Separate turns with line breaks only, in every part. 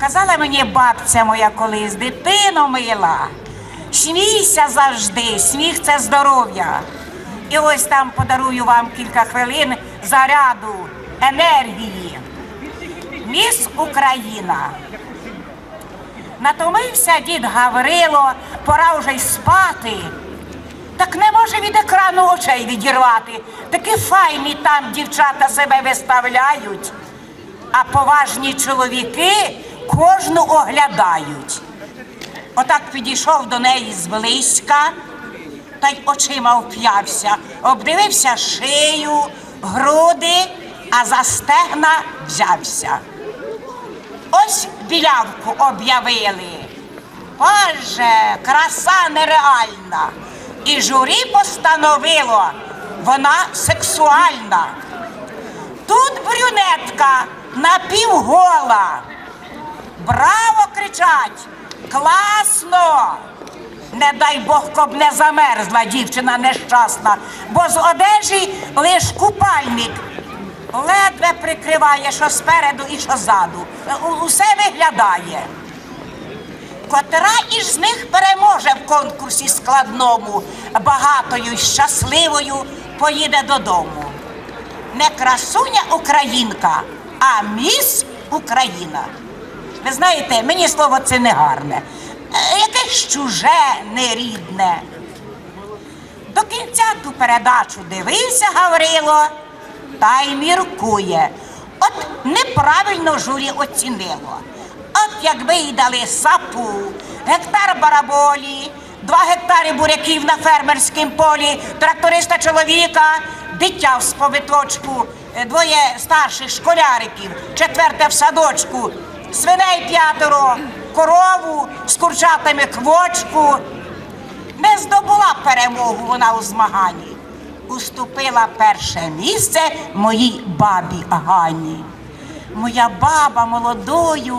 Казала мені бабця моя колись, дитино мила, смійся завжди, сміх це здоров'я. І ось там подарую вам кілька хвилин заряду, енергії. Міс Україна. Натомився дід Гаврило, пора вже й спати. Так не може від екрану очей відірвати. Такі файні там дівчата себе виставляють, а поважні чоловіки кожну оглядають. Отак підійшов до неї зблизька, та й очима вп'явся, обдивився шию, груди, а за стегна взявся. Ось білявку об'явили. Боже, краса нереальна. І журі постановило, вона сексуальна. Тут брюнетка напівгола. Браво кричать! Класно! Не дай Бог, коб не замерзла дівчина нещасна, бо з одежі лиш купальник ледве прикриває, що спереду і що ззаду. Усе виглядає. Котра із них переможе в конкурсі складному, багатою щасливою поїде додому. Не красуня Українка, а міс Україна. Ви знаєте, мені слово це не гарне. Е, Якесь чуже, нерідне. До кінця ту передачу дивився Гаврило та й міркує. От неправильно журі оцінило. От якби їй дали сапу, гектар бараболі, два гектари буряків на фермерському полі, тракториста чоловіка, дитя в сповиточку, е, двоє старших школяриків, четверте в садочку, свиней п'ятеро, корову з курчатами квочку. Не здобула перемогу вона у змаганні. Уступила перше місце моїй бабі Гані. Моя баба молодою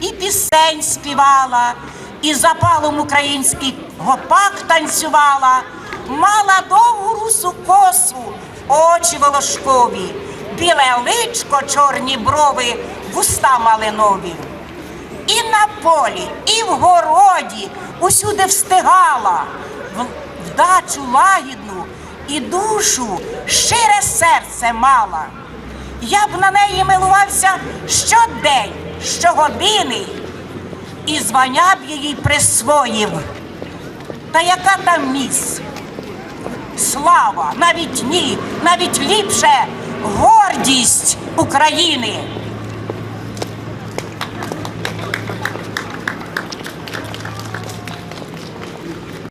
і пісень співала, і запалом український гопак танцювала, мала довгу русу косу, очі волошкові, біле личко, чорні брови, вуста малинові. І на полі, і в городі усюди встигала вдачу лагідну і душу щире серце мала. Я б на неї милувався щодень, щогодини, і звання б її присвоїв. Та яка там міс? Слава, навіть ні, навіть ліпше гордість України.